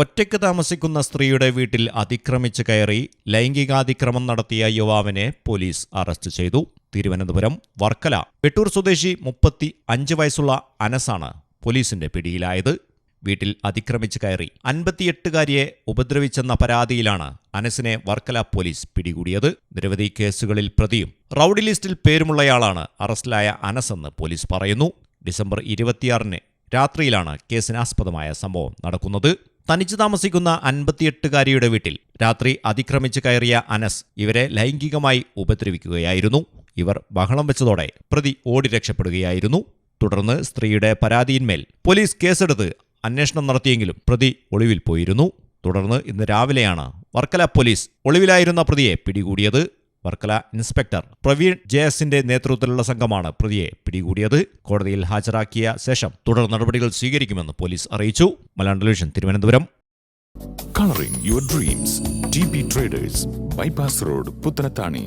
ഒറ്റയ്ക്ക് താമസിക്കുന്ന സ്ത്രീയുടെ വീട്ടിൽ അതിക്രമിച്ച് കയറി ലൈംഗികാതിക്രമം നടത്തിയ യുവാവിനെ പോലീസ് അറസ്റ്റ് ചെയ്തു. തിരുവനന്തപുരം വർക്കല വെട്ടൂർ സ്വദേശി മുപ്പത്തി അഞ്ച് വയസ്സുള്ള അനസാണ് പോലീസിന്റെ പിടിയിലായത്. വീട്ടിൽ അതിക്രമിച്ച് കയറി അൻപത്തിയെട്ടുകാരിയെ ഉപദ്രവിച്ചെന്ന പരാതിയിലാണ് അനസിനെ വർക്കല പോലീസ് പിടികൂടിയത്. നിരവധി കേസുകളിൽ പ്രതിയും റൌഡി ലിസ്റ്റിൽ പേരുമുള്ളയാളാണ് അറസ്റ്റിലായ അനസെന്ന് പോലീസ് പറയുന്നു. ഡിസംബർ ഇരുപത്തിയാറിന് രാത്രിയിലാണ് കേസിനാസ്പദമായ സംഭവം നടക്കുന്നത്. തനിച്ച് താമസിക്കുന്ന അൻപത്തിയെട്ടുകാരിയുടെ വീട്ടിൽ രാത്രി അതിക്രമിച്ചു കയറിയ അനസ് ഇവരെ ലൈംഗികമായി ഉപദ്രവിക്കുകയായിരുന്നു. ഇവർ ബഹളം വെച്ചതോടെ പ്രതി ഓടി രക്ഷപ്പെടുകയായിരുന്നു. തുടർന്ന് സ്ത്രീയുടെ പരാതിയിന്മേൽ പോലീസ് കേസെടുത്ത് അന്വേഷണം നടത്തിയെങ്കിലും പ്രതി ഒളിവിൽ പോയിരുന്നു. തുടർന്ന് ഇന്ന് രാവിലെയാണ് വർക്കല പോലീസ് ഒളിവിലായിരുന്ന പ്രതിയെ പിടികൂടിയത്. വർക്കല ഇൻസ്പെക്ടർ പ്രവീൺ ജെ എസിന്റെ നേതൃത്വത്തിലുള്ള സംഘമാണ് പ്രതിയെ പിടികൂടിയത്. കോടതിയിൽ ഹാജരാക്കിയ ശേഷം തുടർ നടപടികൾ സ്വീകരിക്കുമെന്ന് പോലീസ് അറിയിച്ചു. Malayalam television Thiruvananthapuram. Your dreams T B traders bypass road Puttanatani.